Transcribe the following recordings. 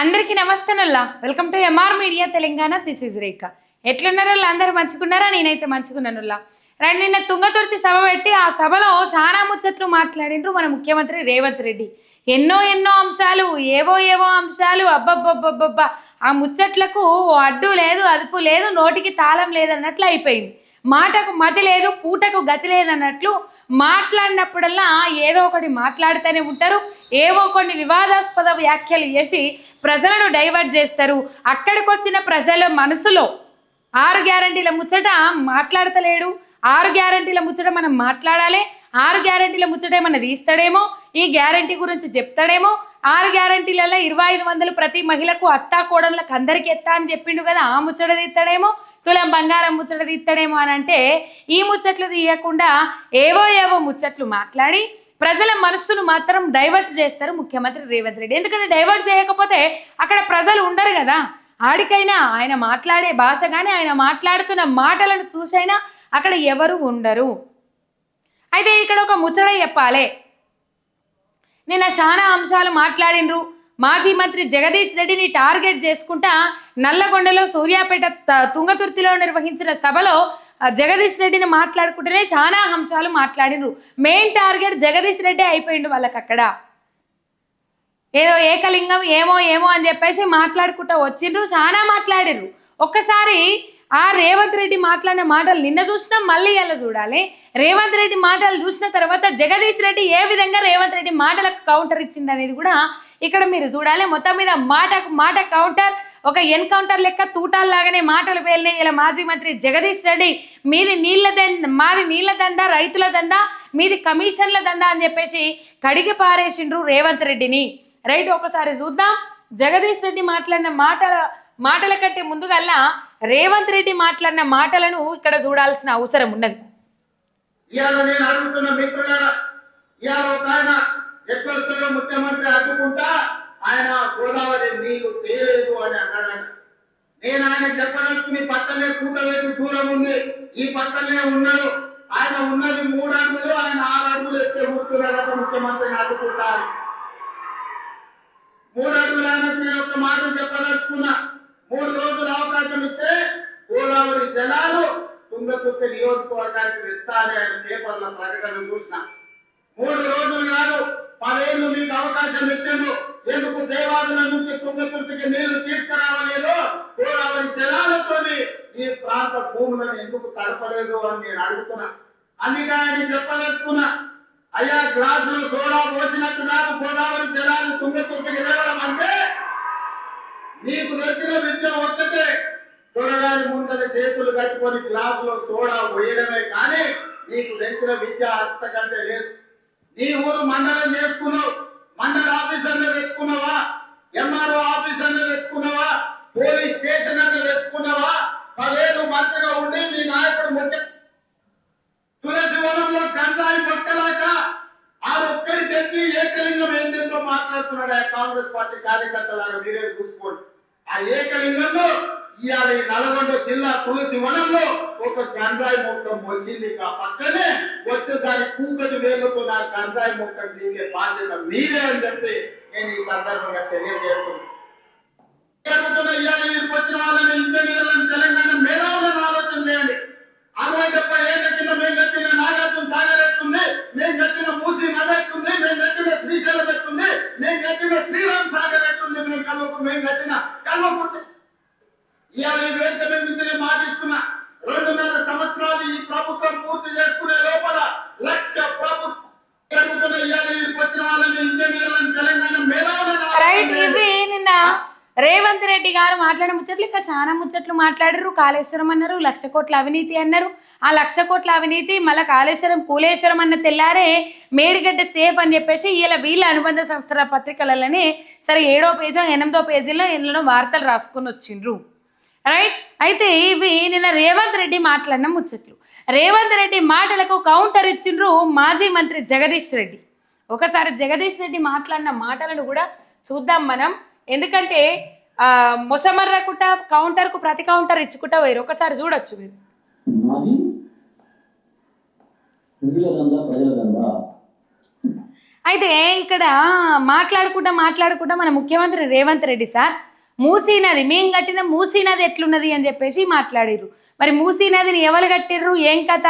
అందరికీ నమస్తేనల్లా welcome to MR media Telangana this is Rekha ఎట్లున్నారో అందరూ మంచుకున్నారా? నేనైతే మంచుకున్నానుల్లా రండి నిన్న తుంగతుర్తి సభ పెట్టి ఆ సభలో చాలా ముచ్చట్లు మాట్లాడిండ్రు మన ముఖ్యమంత్రి రేవంత్ రెడ్డి. ఎన్నో ఎన్నో అంశాలు ఏవో ఏవో అంశాలు అబ్బబ్బబ్బబ్బబ్బా. ఆ ముచ్చట్లకు ఓ అడ్డు లేదు అదుపు లేదు నోటికి తాళం లేదన్నట్లు అయిపోయింది. మాటకు మతి లేదు పూటకు గతి లేదన్నట్లు మాట్లాడినప్పుడల్లా ఏదో ఒకటి మాట్లాడుతూనే ఉంటారు. ఏవో కొన్ని వివాదాస్పద వ్యాఖ్యలు చేసి ప్రజలను డైవర్ట్ చేస్తారు. అక్కడికి వచ్చిన ప్రజల మనసులో ఆరు గ్యారంటీల ముచ్చట మాట్లాడతలేడు. ఆరు గ్యారంటీల ముచ్చట మనం మాట్లాడాలి. ఆరు గ్యారంటీల ముచ్చట ఏమన్నా తీస్తాడేమో? ఈ గ్యారంటీ గురించి చెప్తాడేమో? ఆరు గ్యారంటీలలో ఇరవై ఐదు వందలు ప్రతి మహిళకు అత్తా కోడళ్ళకి అందరికీ ఎత్తా అని చెప్పిండు కదా ఆ ముచ్చట తీస్తాడేమో? తులం బంగారం ముచ్చట తీస్తాడేమో అని అంటే ఈ ముచ్చట్లు తీయకుండా ఏవో ఏవో ముచ్చట్లు మాట్లాడి ప్రజల మనస్సును మాత్రం డైవర్ట్ చేస్తారు ముఖ్యమంత్రి రేవంత్ రెడ్డి. ఎందుకంటే డైవర్ట్ చేయకపోతే అక్కడ ప్రజలు ఉండరు కదా. ఆడికైనా ఆయన మాట్లాడే భాష కానీ ఆయన మాట్లాడుతున్న మాటలను చూసైనా అక్కడ ఎవరు ఉండరు. అయితే ఇక్కడ ఒక ముచ్చట చెప్పాలి. నిన్న చాలా అంశాలు మాట్లాడినరు. మాజీ మంత్రి జగదీష్ రెడ్డిని టార్గెట్ చేసుకుంటా నల్లగొండలో సూర్యాపేట త- తుంగతుర్తిలో నిర్వహించిన సభలో జగదీష్ రెడ్డిని మాట్లాడుకుంటేనే చాలా అంశాలు మాట్లాడినరు. మెయిన్ టార్గెట్ జగదీష్ రెడ్డి అయిపోయిండు వాళ్ళకి అక్కడ ఏదో ఏకలింగం ఏమో ఏమో అని చెప్పేసి మాట్లాడుకుంటూ వచ్చిండ్రు. చాలా మాట్లాడిర్రు. ఒక్కసారి ఆ రేవంత్ రెడ్డి మాట్లాడిన మాటలు నిన్న చూసినాం మళ్ళీ ఎలా చూడాలి. రేవంత్ రెడ్డి మాటలు చూసిన తర్వాత జగదీష్ రెడ్డి ఏ విధంగా రేవంత్ రెడ్డి మాటలకు కౌంటర్ ఇచ్చింది అనేది కూడా ఇక్కడ మీరు చూడాలి. మొత్తం మీద మాటకు మాట కౌంటర్ ఒక ఎన్కౌంటర్ లెక్క తూటాల్లాగానే మాటలు పేలినాయి. ఇలా మాజీ మంత్రి జగదీష్ రెడ్డి మీది నీళ్ళ దంద మాది నీళ్ళ దంద రైతుల దంద మీది కమిషన్ల దంద అని చెప్పేసి కడిగి పారేసిండ్రు రేవంత్ రెడ్డిని. రైట్ ఒకసారి చూద్దాం. జగదీష్ రెడ్డి మాట్లాడిన మాటల మాటల కంటే ముందుగల్లా రేవంత్ రెడ్డి మాట్లాడిన మాటలను ఇక్కడ చూడాల్సిన అవసరం ఉన్నది. ఇవాళ నేను అడుగుతున్న మిత్రులారా ఇవాళ ఒక ఆయన ఎక్కడ ముఖ్యమంత్రి అడ్డుకుంటా ఆయన గోదావరి నీళ్ళు తేలేదు అని అన్నాడట. నేను ఆయన చెప్పదలుచుకుని పక్కనే కూటవేసి దూరం ఉంది. ఈ పక్కనే ఉన్నారు. ఆయన ఉన్నది మూడు అడుగులు ఆయన ఆరు అడుగులు ఎత్తే కూర్చున్నాడట ముఖ్యమంత్రిని అడ్డుకుంటారు మూడు అడుగులు మీరు ఒక మాట చెప్పదలుచుకున్నా. మూడు రోజులు అవకాశం ఇస్తే గోదావరి జలాలు తుంగతుక్క నియోజకవర్గానికి ఇస్తానని అని పేపర్ల ప్రకటన చూసిన. మూడు రోజులు కాదు పదేళ్ళు మీకు అవకాశం ఇచ్చిండు ఎందుకు దేవాదుల నుంచి తుంగతుర్తికి నీళ్ళు తీసుకురావలేదు గోదావరి జలాలతోని ఈ ప్రాంత భూములను ఎందుకు తడపలేదు అని నేను అడుగుతున్నా. అందుకే ఆయన చెప్పదలుచుకున్నా. అయ్యా గ్లాసులో సోడా పోసినట్టు నాకు గోదావరి జలాలు తుంగతుర్తికి లేవడం అంటే నీకు నచ్చిన విద్య ఒక్కటే. దొరగాని ముందర చేతులు కట్టుకొని గ్లాసులో సోడా పోయడమే కానీ నీకు నచ్చిన విద్య అంతకంటే లేదు. నీ ఊరు మండలం చేసుకున్నావు. మండల ఆఫీసర్లు తెచ్చుకున్నావా ఎంఆర్ఓ ఆఫీసర్లు తెచ్చుకున్నావా పోలీస్ స్టేషన్ అన్న తెచ్చుకున్నావా పదేళ్ళు మంత్రిగా ఉండి నీ నాయకుడు ముఖ్య తులసి వనంలో కందాయి పట్టలేక ఆ వచ్చి తెచ్చి ఏకలింగం ఏంటో మాట్లాడుతున్నాడు. ఆ కాంగ్రెస్ పార్టీ కార్యకర్తలాగా మీరే చూసుకోండి. ఆ ఏకలింగంలో ఇవాళ నల్గొండ జిల్లా తులసి వనంలో ఒక గంజాయి మొక్క మొలిసింది. ఆ పక్కనే వచ్చేసారి కూకటి వేలుతో నా గంజాయి మొక్క దిగే బాధ్యత మీరే అని చెప్పి నేను ఈ సందర్భంగా తెలియజేస్తున్నాను. జరుగుతున్న ఇవాళ ముచ్చట్లు ఇంకా చాలా ముచ్చట్లు మాట్లాడరు. కాళేశ్వరం అన్నారు లక్ష కోట్ల అవినీతి అన్నారు. ఆ లక్ష కోట్ల అవినీతి మళ్ళీ కాళేశ్వరం కూలేశ్వరం అన్న తెల్లారే మేడిగడ్డ సేఫ్ అని చెప్పేసి ఇలా వీళ్ళ అనుబంధ సంస్థల పత్రికలలోనే సరే ఏడో పేజీ ఎనిమిదో పేజీలో ఇందులో వార్తలు రాసుకొని వచ్చిండ్రు. రైట్ అయితే ఇవి నిన్న రేవంత్ రెడ్డి మాట్లాడిన ముచ్చట్లు. రేవంత్ రెడ్డి మాటలకు కౌంటర్ ఇచ్చిండ్రు మాజీ మంత్రి జగదీష్ రెడ్డి. ఒకసారి జగదీష్ రెడ్డి మాట్లాడిన మాటలను కూడా చూద్దాం మనం. ఎందుకంటే మొసమర్రకుట కౌంటర్కు ప్రతి కౌంటర్ ఇచ్చుకుంటా పోయారు ఒకసారి చూడొచ్చు మీరు. అయితే ఇక్కడ మాట్లాడుకుంటా మాట్లాడుకుంటా మన ముఖ్యమంత్రి రేవంత్ రెడ్డి సార్ మూసీ నది మేము కట్టిన మూసీ నది ఎట్లున్నది అని చెప్పేసి మాట్లాడిర్రు. మరి మూసీ నదిని ఎవరు కట్టిర్రు? ఏం కథ?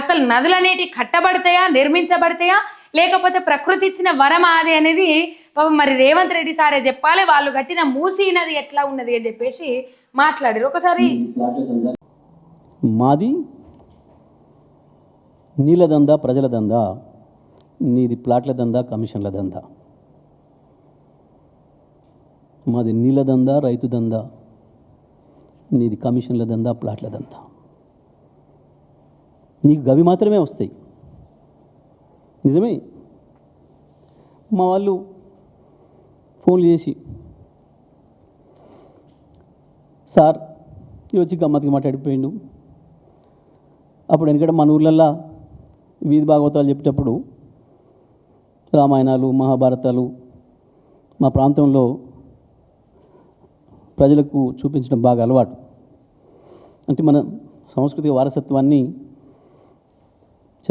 అసలు నదులు అనేటివి కట్టబడతాయా? నిర్మించబడతాయా? లేకపోతే ప్రకృతి ఇచ్చిన వరం అది అనేది పాపం మరి రేవంత్ రెడ్డి సారే చెప్పాలి వాళ్ళు కట్టిన మూసీనది ఎట్లా ఉన్నది అని చెప్పేసి మాట్లాడారు. ఒకసారి మాది నీళ్ళ దందా ప్రజల దందా నీది ప్లాట్ల దందా కమిషన్ల దందా. మాది నీళ్ళ దందా రైతు దందా నీది కమిషన్ల దందా ప్లాట్ల దందా. నీకు గవి మాత్రమే వస్తాయి. నిజమే. మా వాళ్ళు ఫోన్లు చేసి సార్ వచ్చి గమ్మత్తుగా మాట్లాడిపోయిండు. అప్పుడు ఎందుకంటే మన ఊర్లల్లో వీధి భాగవతాలు చెప్పేటప్పుడు రామాయణాలు మహాభారతాలు మా ప్రాంతంలో ప్రజలకు చూపించడం బాగా అలవాటు. అంటే మన సాంస్కృతిక వారసత్వాన్ని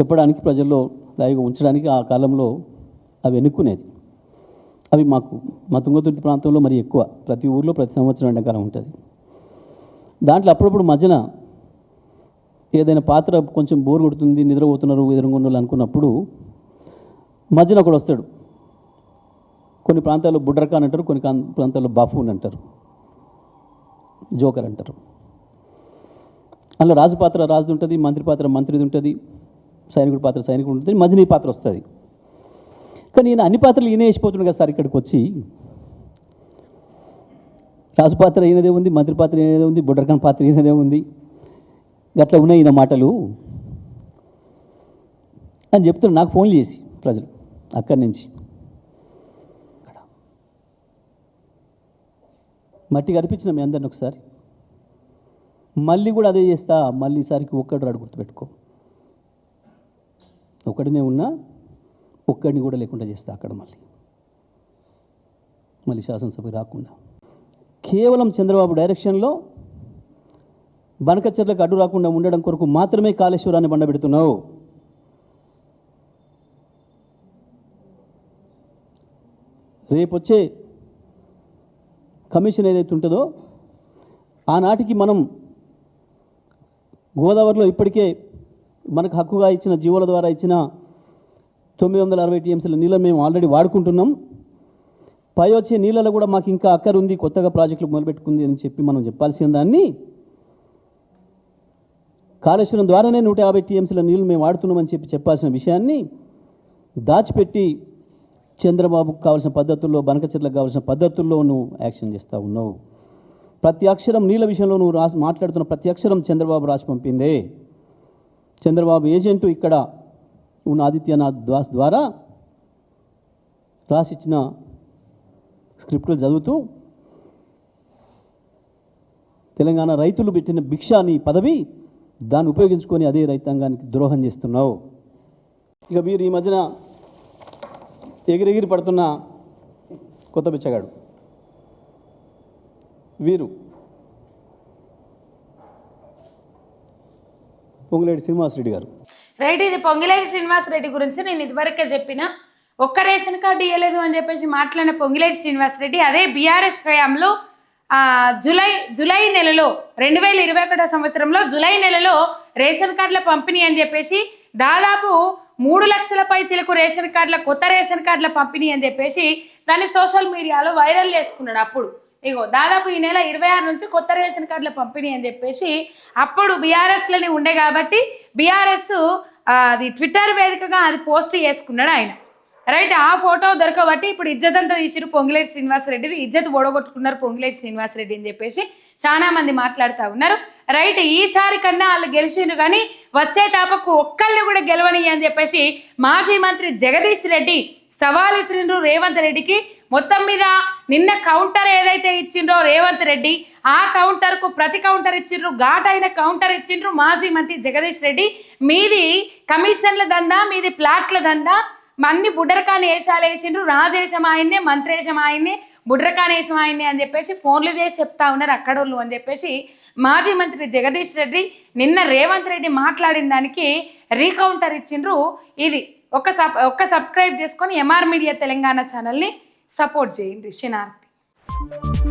చెప్పడానికి ప్రజల్లో లైవ్గా ఉంచడానికి ఆ కాలంలో అవి ఎన్నుకునేది. అవి మాకు మా తుంగతుర్తి ప్రాంతంలో మరి ఎక్కువ ప్రతి ఊర్లో ప్రతి సంవత్సరం ఎండాకాలం ఉంటుంది. దాంట్లో అప్పుడప్పుడు మధ్యన ఏదైనా పాత్ర కొంచెం బోర్ కొడుతుంది నిద్రపోతున్నారు ఎదురుగుండాలి అనుకున్నప్పుడు మధ్యన ఒకడు వస్తాడు. కొన్ని ప్రాంతాల్లో బుడ్రకా అని అంటారు కొన్ని ప్రాంతాల్లో బాఫూన్ అంటారు. జోకర్ అంటారు. అందులో రాజు పాత్ర రాజుది ఉంటుంది మంత్రి పాత్ర మంత్రిది ఉంటుంది. సైనికుడి పాత్ర సైనికుడు ఉంటుంది మధ్యన పాత్ర వస్తుంది. కానీ ఈయన అన్ని పాత్రలు ఈయన వేసిపోతున్నాడు కదా సార్ ఇక్కడికి వచ్చి. రాజు పాత్ర ఈయనదే ఉంది మంత్రి పాత్ర ఈయనదే ఉంది బుడ్రకాన్ పాత్ర ఈయనదే ఉంది. అట్లా ఉన్నాయి ఈయన మాటలు. అని చెప్తున్నారు నాకు ఫోన్ చేసి ప్రజలు అక్కడి నుంచి. మట్టి కనిపించిన మీ అందరిని ఒకసారి. మళ్ళీ కూడా అదే చేస్తా మళ్ళీ ఈసారికి ఒక్కడు రాడు గుర్తుపెట్టుకో. ఒకడినే ఉన్నా ఒక్కడిని కూడా లేకుండా చేస్తా అక్కడ మళ్ళీ. మళ్ళీ శాసనసభకి రాకుండా. కేవలం చంద్రబాబు డైరెక్షన్లో బనకచెర్లకు అడ్డు రాకుండా ఉండడం కొరకు మాత్రమే కాళేశ్వరాన్ని బండబెడుతున్నావు. రేపొచ్చే కమిషన్ ఏదైతే ఉంటుందో ఆనాటికి మనం గోదావరిలో ఇప్పటికే మనకు హక్కుగా ఇచ్చిన జీవోల ద్వారా ఇచ్చిన తొమ్మిది వందల అరవై టీఎంసీల నీళ్ళని మేము ఆల్రెడీ వాడుకుంటున్నాం. పై వచ్చే నీళ్ళలో కూడా మాకు ఇంకా అక్కరుంది కొత్తగా ప్రాజెక్టులు మొదలుపెట్టుకుంది అని చెప్పి మనం చెప్పాల్సిన దాన్ని కాళేశ్వరం ద్వారానే నూట యాభై టీఎంసీల నీళ్ళు మేము వాడుతున్నామని చెప్పి చెప్పాల్సిన విషయాన్ని దాచిపెట్టి చంద్రబాబుకు కావాల్సిన పద్ధతుల్లో బనకచెట్లకు కావాల్సిన పద్ధతుల్లో నువ్వు యాక్షన్ చేస్తూ ఉన్నావు. ప్రతి అక్షరం నీళ్ళ విషయంలో నువ్వు రాసి మాట్లాడుతున్న ప్రతి అక్షరం చంద్రబాబు రాసి పంపిందే. చంద్రబాబు ఏజెంటు ఇక్కడ ఉన్న ఆదిత్యనాథ్ దాస్ ద్వారా రాసిచ్చిన స్క్రిప్టులు చదువుతూ తెలంగాణ రైతులు పెట్టిన భిక్ష నీ పదవి దాన్ని ఉపయోగించుకొని అదే రైతాంగానికి ద్రోహం చేస్తున్నావు. ఇక మీరు ఈ మధ్యన ఎగిరెగిరి పడుతున్న కొత్త బిచ్చగాడు. వీరు పొంగులేటి శ్రీనివాసరెడ్డి గారు. రైట్ ఇది పొంగిలేటి శ్రీనివాస్ రెడ్డి గురించి నేను ఇదివరకే చెప్పిన. ఒక్క రేషన్ కార్డు ఇవ్వలేదు అని చెప్పేసి మాట్లాడిన పొంగిలేటి శ్రీనివాస్ రెడ్డి అదే బీఆర్ఎస్ హయాంలో జులై జూలై జూలై నెలలో రెండు వేల ఇరవై ఒకటో సంవత్సరంలో జూలై నెలలో రేషన్ కార్డుల పంపిణీ అని చెప్పేసి దాదాపు మూడు లక్షల పై చిలకు రేషన్ కార్డుల కొత్త రేషన్ కార్డుల పంపిణీ అని చెప్పేసి దాన్ని సోషల్ మీడియాలో వైరల్ చేసుకున్నాడు అప్పుడు. ఇగో దాదాపు ఈ నెల ఇరవై ఆరు నుంచి కొత్త రేషన్ కార్డుల పంపిణీ అని చెప్పేసి అప్పుడు బీఆర్ఎస్లోనే ఉండే కాబట్టి బీఆర్ఎస్ అది ట్విట్టర్ వేదికగా అది పోస్ట్ చేసుకున్నాడు ఆయన. రైట్ ఆ ఫోటో దొరకబట్టి ఇప్పుడు ఇజ్జత్ అంతా తీసిరు పొంగిలేటి శ్రీనివాసరెడ్డిది. ఇజ్జత్ ఓడగొట్టుకున్నారు పొంగిలేటి శ్రీనివాసరెడ్డి అని చెప్పేసి చాలా మంది మాట్లాడుతూ ఉన్నారు. రైట్ ఈసారి కన్నా వాళ్ళు గెలిచిండ్రు కానీ వచ్చే తాపకు ఒక్కళ్ళని కూడా గెలవని అని చెప్పేసి మాజీ మంత్రి జగదీష్ రెడ్డి సవాల్ ఇచ్చినారు రేవంత్ రెడ్డికి. మొత్తం మీద నిన్న కౌంటర్ ఏదైతే ఇచ్చిండ్రో రేవంత్ రెడ్డి ఆ కౌంటర్కు ప్రతి కౌంటర్ ఇచ్చిండ్రు ఘాటైన కౌంటర్ ఇచ్చిండ్రు మాజీ మంత్రి జగదీష్ రెడ్డి. మీది కమిషన్ల దందా మీది ప్లాట్ల దందా మన్ని బుడ్డరకాని వేషాలు వేసిండ్రు. రాజేశం ఆయన్నే మంత్రేశం ఆయన్నే బుడ్రకానేశం ఆయన్నే అని చెప్పేసి ఫోన్లు చేసి చెప్తా ఉన్నారు అక్కడోళ్ళు అని చెప్పేసి మాజీ మంత్రి జగదీష్ రెడ్డి నిన్న రేవంత్ రెడ్డి మాట్లాడిన దానికి రీకౌంటర్ ఇచ్చిండ్రు. ఇది ఒక్క సబ్ ఒక్క సబ్స్క్రైబ్ చేసుకొని ఎంఆర్ మీడియా తెలంగాణ ఛానల్ని సపోర్ట్ చేయండి శనార్థి